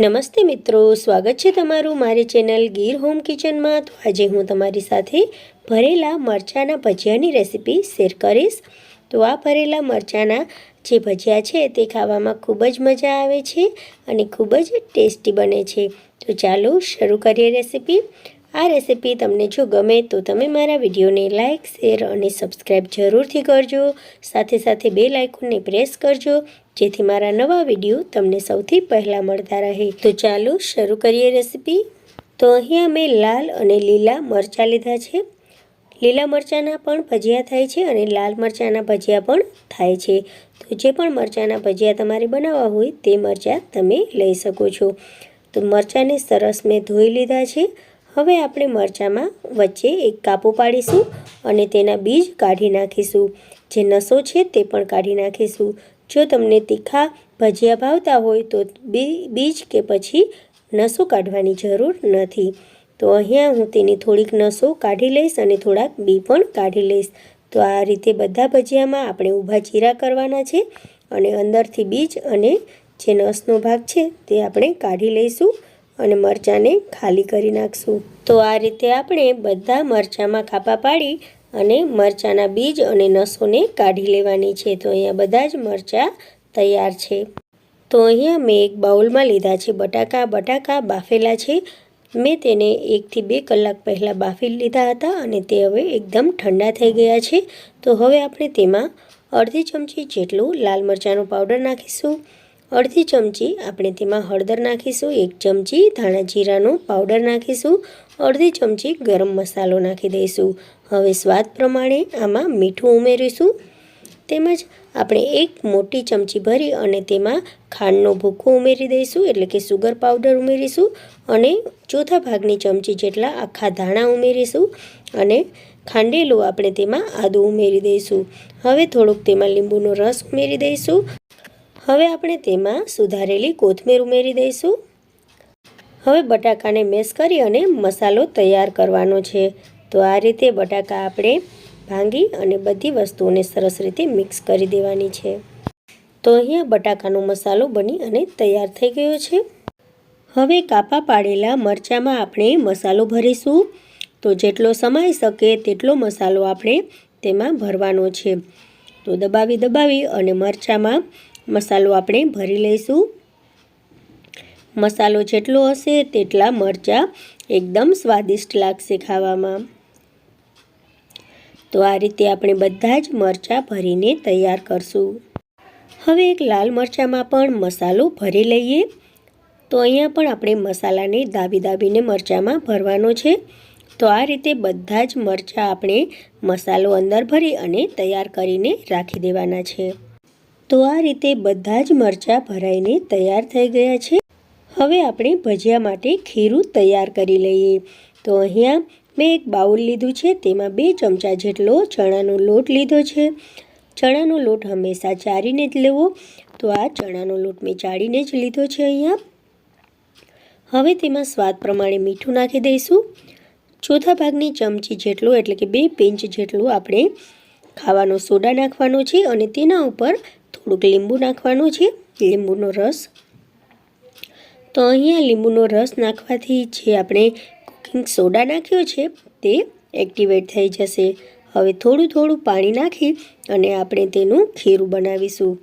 નમસ્તે મિત્રો, સ્વાગત છે તમારું મારી ચેનલ ગીર હોમ કિચનમાં. તો આજે હું તમારી સાથે ભરેલા મરચાંના ભજીયાની રેસીપી શેર કરીશ. તો આ ભરેલા મરચાંના જે ભજીયા છે તે ખાવામાં ખૂબ જ મજા આવે છે અને ખૂબ જ ટેસ્ટી બને છે. તો ચાલો શરૂ કરીએ રેસીપી. આ રેસીપી તમને જો ગમે તો તમે મારા વિડીયોને લાઇક શેર અને સબસ્ક્રાઈબ જરૂરથી કરજો. સાથે સાથે બે લાઇકોને પ્રેસ કરજો, જેથી મારા નવા વીડિયો તમને સૌથી પહેલાં મળતા રહે. તો ચાલો શરૂ કરીએ રેસીપી. તો અહીંયા મેં લાલ અને લીલા મરચાં લીધા છે. લીલા મરચાંના પણ ભજીયા થાય છે અને લાલ મરચાંના ભજીયા પણ થાય છે. તો જે પણ મરચાંના ભજીયા તમારે બનાવવા હોય તે મરચાં તમે લઈ શકો છો. તો મરચાંને સરસ મેં ધોઈ લીધા છે. હવે આપણે મરચાંમાં વચ્ચે એક કાપો પાડીશું અને તેના બીજ કાઢી નાખીશું. જે નસો છે તે પણ કાઢી નાખીશું. જો તમને તીખા ભજીયા ભાવતા હોય તો બીજ કે પછી નસો કાઢવાની જરૂર નથી. તો અહીંયા હું તેની થોડીક નસો કાઢી લઈશ અને થોડાક બી પણ કાઢી લઈશ. તો આ રીતે બધા ભજીયામાં આપણે ઊભા ચીરા કરવાના છે અને અંદરથી બીજ અને જે નસનો ભાગ છે તે આપણે કાઢી લઈશું. અને મરચાંને ખાલી કરી નાખશું. તો આ રીતે આપણે બધા મરચાંમાં ખાપા પાડી અને મરચાંના બીજ અને નસોને કાઢી લેવાની છે. તો અહીંયા બધા જ મરચાં તૈયાર છે. તો અહીંયા મેં એક બાઉલમાં લીધા છે બટાકા. બટાકા બાફેલા છે. મેં તેને એકથી બે કલાક પહેલાં બાફી લીધા હતા અને તે હવે એકદમ ઠંડા થઈ ગયા છે. તો હવે આપણે તેમાં અડધી ચમચી જેટલું લાલ મરચાંનો પાવડર નાખીશું. અડધી ચમચી આપણે તેમાં હળદર નાખીશું, એક ચમચી ધાણા જીરાનો પાવડર નાખીશું, અડધી ચમચી ગરમ મસાલો નાખી દઈશું. હવે સ્વાદ પ્રમાણે આમાં મીઠું ઉમેરીશું. તેમજ આપણે એક મોટી ચમચી ભરી અને તેમાં ખાંડનો ભૂકો ઉમેરી દઈશું, એટલે કે સુગર પાવડર ઉમેરીશું અને ચોથા ભાગની ચમચી જેટલા આખા ધાણા ઉમેરીશું અને ખાંડેલું આપણે તેમાં આદું ઉમેરી દઈશું. હવે થોડુંક તેમાં લીંબુનો રસ ઉમેરી દઈશું. હવે આપણે તેમાં સુધારેલી કોથમીર ઉમેરી દઈશું. હવે બટાકાને મેશ કરી અને મસાલો તૈયાર કરવાનો છે. તો આ રીતે બટાકા આપણે ભાંગી અને બધી વસ્તુઓને સરસ રીતે મિક્સ કરી દેવાની છે. તો અહીંયા બટાકાનો મસાલો બની અને તૈયાર થઈ ગયો છે. હવે કાપા પાડેલા મરચાંમાં આપણે મસાલો ભરીશું. તો જેટલો સમાઈ શકે તેટલો મસાલો આપણે તેમાં ભરવાનો છે. તો દબાવી દબાવી અને મરચાંમાં મસાલો આપણે ભરી લઈશું. મસાલો જેટલો હશે તેટલા મરચાં એકદમ સ્વાદિષ્ટ લાગશે ખાવામાં. તો આ રીતે આપણે બધા જ મરચાં ભરીને તૈયાર કરશું. હવે એક લાલ મરચાંમાં પણ મસાલો ભરી લઈએ. તો અહીંયા પણ આપણે મસાલાને દાબી દાબીને મરચાંમાં ભરવાનો છે. તો આ રીતે બધા જ મરચાં આપણે મસાલો અંદર ભરી અને તૈયાર કરીને રાખી દેવાના છે. તો આ રીતે બધા જ મરચાં ભરાઈને તૈયાર થઈ ગયા છે. હવે આપણે ભજીયા માટે ખીરું તૈયાર કરી લઈએ. તો અહીંયા મેં એક બાઉલ લીધું છે, તેમાં બે ચમચા જેટલો ચણાનો લોટ લીધો છે. ચણાનો લોટ હંમેશા ચારીને જ લેવો. તો આ ચણાનો લોટ મેં ચાળીને જ લીધો છે અહીંયા. હવે તેમાં સ્વાદ પ્રમાણે મીઠું નાખી દઈશું. ચોથા ભાગની ચમચી જેટલું, એટલે કે બે પિંચ જેટલું આપણે ખાવાનો સોડા નાખવાનો છે અને તેના ઉપર થોડુંક લીંબુ નાખવાનું છે, લીંબુનો રસ. તો અહીંયા લીંબુનો રસ નાખવાથી જે આપણે કુકિંગ સોડા નાખ્યો છે, તે એક્ટિવેટ થઈ જશે. હવે થોડું થોડું પાણી નાખી અને આપણે તેનું ખીરું બનાવીશું.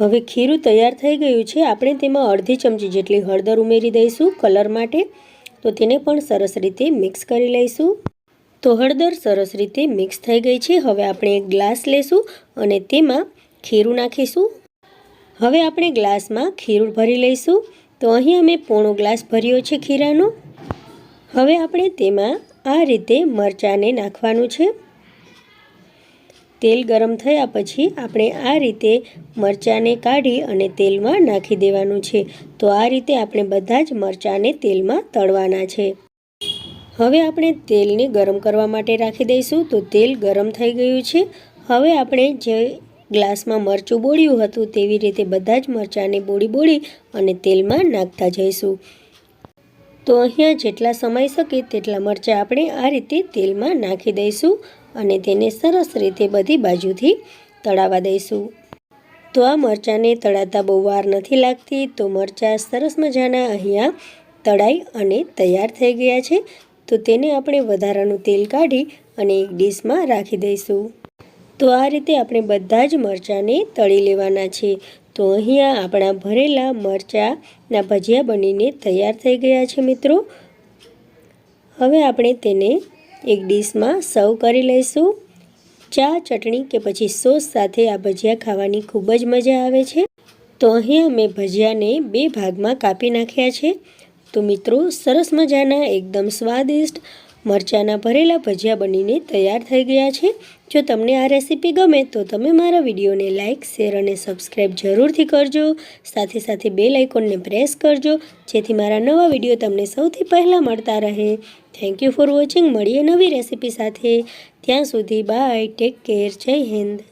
હવે ખીરું તૈયાર થઈ ગયું છે, આપણે તેમાં અડધી ચમચી જેટલી હળદર ઉમેરી દઈશું કલર માટે. તો તેને પણ સરસ રીતે મિક્સ કરી લઈશું. તો હળદર સરસ રીતે મિક્સ થઈ ગઈ છે, હવે આપણે એક ગ્લાસ લેશું અને તેમાં ખીરું નાખીશું. હવે આપણે ગ્લાસમાં ખીરું ભરી લઈશું. તો અહીં અમે પોણો ગ્લાસ ભર્યો છે ખીરાનો. હવે આપણે તેમાં આ રીતે મરચાંને નાખવાનું છે. તેલ ગરમ થયા પછી આપણે આ રીતે મરચાંને કાઢી અને તેલમાં નાખી દેવાનું છે. તો આ રીતે આપણે બધા જ મરચાંને તેલમાં તળવાના છે. હવે આપણે તેલને ગરમ કરવા માટે રાખી દઈશું. તો તેલ ગરમ થઈ ગયું છે. હવે આપણે જે ગ્લાસમાં મરચું બોળ્યું હતું તેવી રીતે બધા જ મરચાંને બોળી બોળી અને તેલમાં નાખતા જઈશું. તો અહીંયા જેટલા સમય શકે તેટલા મરચાં આપણે આ રીતે તેલમાં નાખી દઈશું અને તેને સરસ રીતે બધી બાજુથી તળાવવા દઈશું. તો આ મરચાંને તળાતા બહુ વાર નથી લાગતી તો મરચાં સરસ મજાના અહીંયા તળાઈ અને તૈયાર થઈ ગયા છે. તો તેને આપણે વધારાનું તેલ કાઢી અને એક ડીશમાં રાખી દઈશું. તો આ રીતે આપણે બધા જ મરચાંને તળી લેવાના છે. તો અહીંયા આપણા ભરેલા મરચાંના ભજીયા બનીને તૈયાર થઈ ગયા છે મિત્રો. હવે આપણે તેને એક ડીશમાં સર્વ કરી લઈશું. ચા, ચટણી કે પછી સોસ સાથે આ ભજીયા ખાવાની ખૂબ જ મજા આવે છે. તો અહીંયા મેં ભજીયાને બે ભાગમાં કાપી નાખ્યા છે. તો મિત્રો, સરસ મજાના, એકદમ સ્વાદિષ્ટ મરચાંના ભરેલા ભજીયા બનીને તૈયાર થઈ ગયા છે. જો તમને આ રેસીપી ગમે તો તમે મારા વિડીયોને લાઇક શેર અને સબસ્ક્રાઈબ જરૂરથી કરજો. સાથે સાથે બે લાઇકોનને પ્રેસ કરજો, જેથી મારા નવા વીડિયો તમને સૌથી પહેલાં મળતા રહે. થેન્ક યુ ફોર વોચિંગ મળીએ નવી રેસીપી સાથે. ત્યાં સુધી બાય ટેક કેર જય હિન્દ.